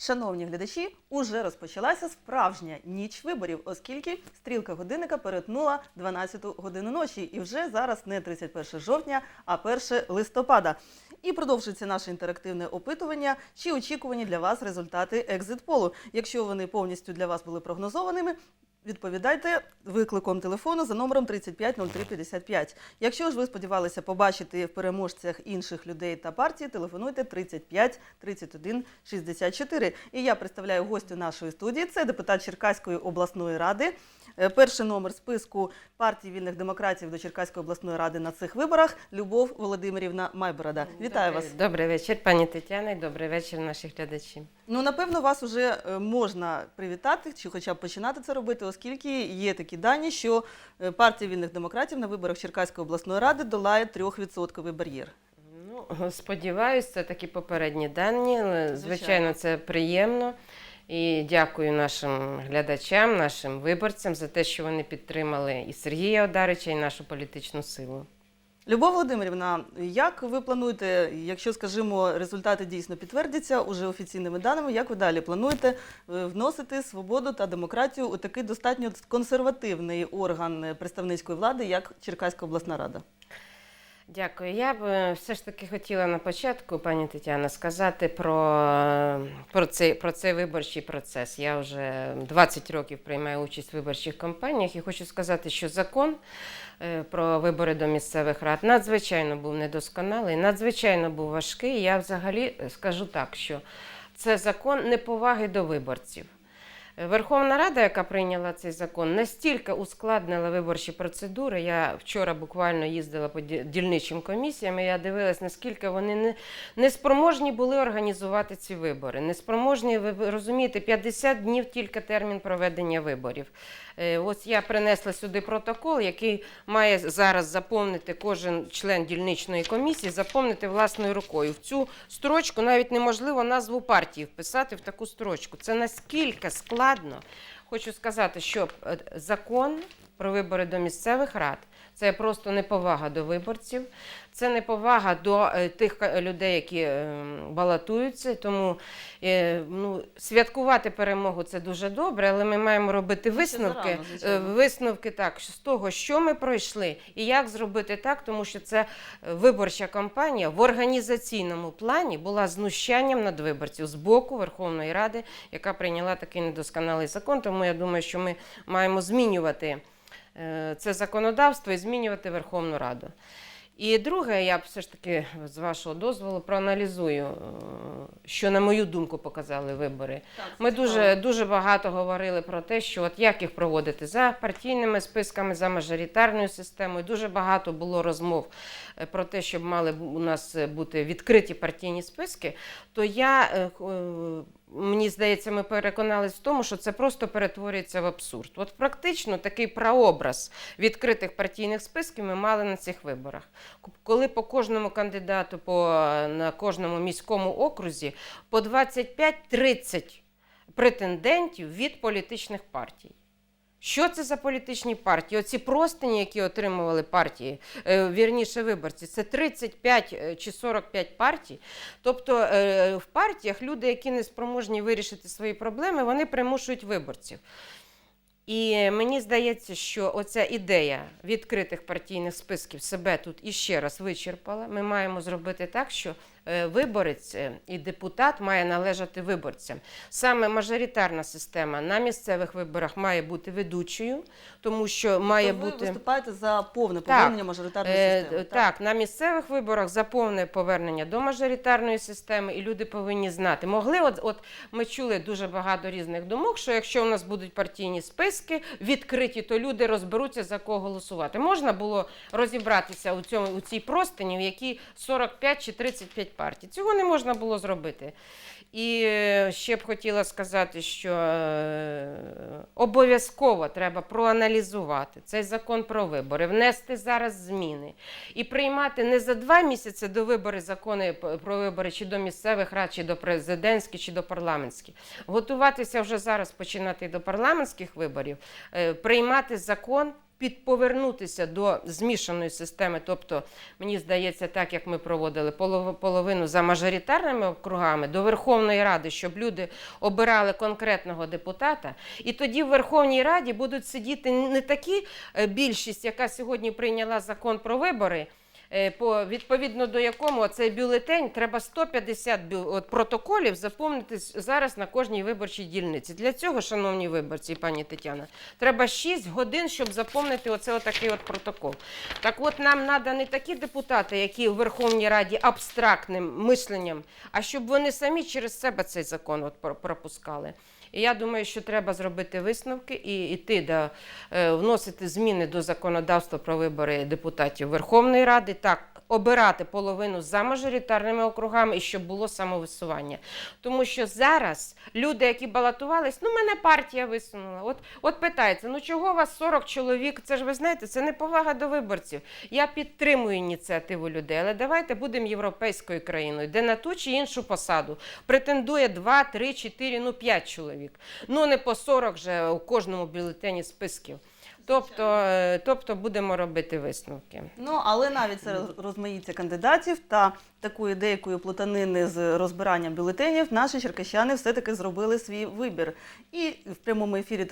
Шановні глядачі, уже розпочалася справжня ніч виборів, оскільки стрілка годинника перетнула 12 годину ночі, і вже зараз не 31 жовтня, а 1 листопада. І продовжується наше інтерактивне опитування, чи очікувані для вас результати екзит-полу. Якщо вони повністю для вас були прогнозованими, відповідайте викликом телефону за номером 350355. Якщо ж ви сподівалися побачити в переможцях інших людей та партій, телефонуйте 35 31 64. І я представляю гостю нашої студії. Це депутат Черкаської обласної ради. Е, Перший номер списку партії вільних демократів до Черкаської обласної ради на цих виборах Любов Володимирівна Майборода. Вітаю вас. Добрий, добрий вечір, пані Тетяна, і добрий вечір наші глядачі. Ну, напевно, вас вже е, можна привітати, чи хоча б починати це робити, оскільки є такі дані, що е, партія вільних демократів на виборах Черкаської обласної ради долає 3% бар'єр. Ну, сподіваюся, це такі попередні дані. Звичайно. Звичайно, це приємно. І дякую нашим глядачам, нашим виборцям за те, що вони підтримали і Сергія Одарича, і нашу політичну силу. Любов Володимирівна, як ви плануєте, якщо, скажімо, результати дійсно підтвердяться уже офіційними даними, як ви далі плануєте е, вносити свободу та демократію у такий достатньо консервативний орган представницької влади, як Черкаська обласна рада? Дякую. Я б е, все ж таки хотіла на початку, пані Тетяна, сказати про, е, про, цей, про цей виборчий процес. Я вже 20 років приймаю участь в виборчих кампаніях і хочу сказати, що закон е, про вибори до місцевих рад надзвичайно був недосконалий, надзвичайно був важкий. Я взагалі скажу так, що це закон неповаги до виборців. Верховна Рада, яка прийняла цей закон, настільки ускладнила виборчі процедури. Я вчора буквально їздила по дільничим комісіям, і я дивилась, наскільки вони не, неспроможні були організувати ці вибори. Неспроможні, ви розумієте, 50 днів тільки термін проведення виборів. Е, Ось я принесла сюди протокол, який має зараз заповнити кожен член дільничної комісії, заповнити власною рукою. В цю строчку навіть неможливо назву партії вписати в таку строчку. Це наскільки складно. Хочу сказати, що е, закон про вибори до місцевих рад це просто неповага до виборців, це неповага до е, тих людей, які е, балотуються. Тому е, ну, святкувати перемогу це дуже добре, але ми маємо робити Ну, висновки. зарано, висновки так з того, що ми пройшли, і як зробити так, тому що це виборча кампанія в організаційному плані була знущанням над виборців з боку Верховної Ради, яка прийняла такий недосконалий закон. Тому я думаю, що ми маємо змінювати це законодавство і змінювати Верховну Раду. І друге, я б все ж таки, з вашого дозволу, проаналізую, е, що, на мою думку, показали вибори. Ми дуже, дуже багато говорили про те, що от як їх проводити за партійними списками, за мажоритарною системою. Дуже багато було розмов е, про те, щоб мали у нас е, бути відкриті партійні списки. То я е, е, мені здається, ми переконались в тому, що це просто перетворюється в абсурд. От практично такий прообраз відкритих партійних списків ми мали на цих виборах. Коли по кожному кандидату, по на кожному міському окрузі по 25-30 претендентів від політичних партій. Що це за політичні партії? Оці простині, які отримували партії, е, вірніше виборці, це 35 е, чи 45 партій. Тобто е, в партіях люди, які не спроможні вирішити свої проблеми, вони примушують виборців. І мені здається, що оця ідея відкритих партійних списків себе тут іще раз вичерпала. Ми маємо зробити так, що виборець е, і депутат має належати виборцям. Саме мажоритарна система на місцевих виборах має бути ведучою, тому що має Тобто ви бути. виступаєте за повне Так. повернення мажоритарної Е, системи. так, на місцевих виборах за повне повернення до мажоритарної системи, і люди повинні знати. Могли, от, от ми чули дуже багато різних думок, що якщо у нас будуть партійні списки відкриті, то люди розберуться за кого голосувати. Можна було розібратися у цьому у цій простині, в якій 45 чи 35 партій. Цього не можна було зробити. І е, ще б хотіла сказати, що е, обов'язково треба проаналізувати цей закон про вибори, внести зараз зміни і приймати не за два місяці до вибори закони про вибори чи до місцевих рад, чи до президентських, чи до парламентських. Готуватися вже зараз починати до парламентських виборів, е, приймати закон підповернутися до змішаної системи. Тобто, мені здається, так як ми проводили полов- половину за мажоритарними округами до Верховної Ради, щоб люди обирали конкретного депутата, і тоді в Верховній Раді будуть сидіти не такі е, більшість, яка сьогодні прийняла закон про вибори. Е, По відповідно до якому цей бюлетень треба 150 бю, от, протоколів заповнити зараз на кожній виборчій дільниці. Для цього, шановні виборці, пані Тетяна, треба 6 годин, щоб заповнити оце отакий от протокол. Так от нам треба не такі депутати, які в Верховній Раді абстрактним мисленням, а щоб вони самі через себе цей закон от пропускали. І я думаю, що треба зробити висновки і йти до е, вносити зміни до законодавства про вибори депутатів Верховної Ради, так обирати половину за мажоритарними округами і щоб було самовисування. Тому що зараз люди, які балотувались, ну мене партія висунула. От, от питається, ну чого у вас 40 чоловік? Це ж ви знаєте, це не повага до виборців. Я підтримую ініціативу людей, але давайте будемо європейською країною, де на ту чи іншу посаду претендує 2, 3, 4, ну 5 чоловік. Ну не по 40 же у кожному бюлетені списків. Тобто, е, тобто будемо робити висновки. Ну, але навіть серед розмаїття кандидатів та такої деякої плутанини з розбиранням бюлетенів наші черкащани все-таки зробили свій вибір. І в прямому ефірі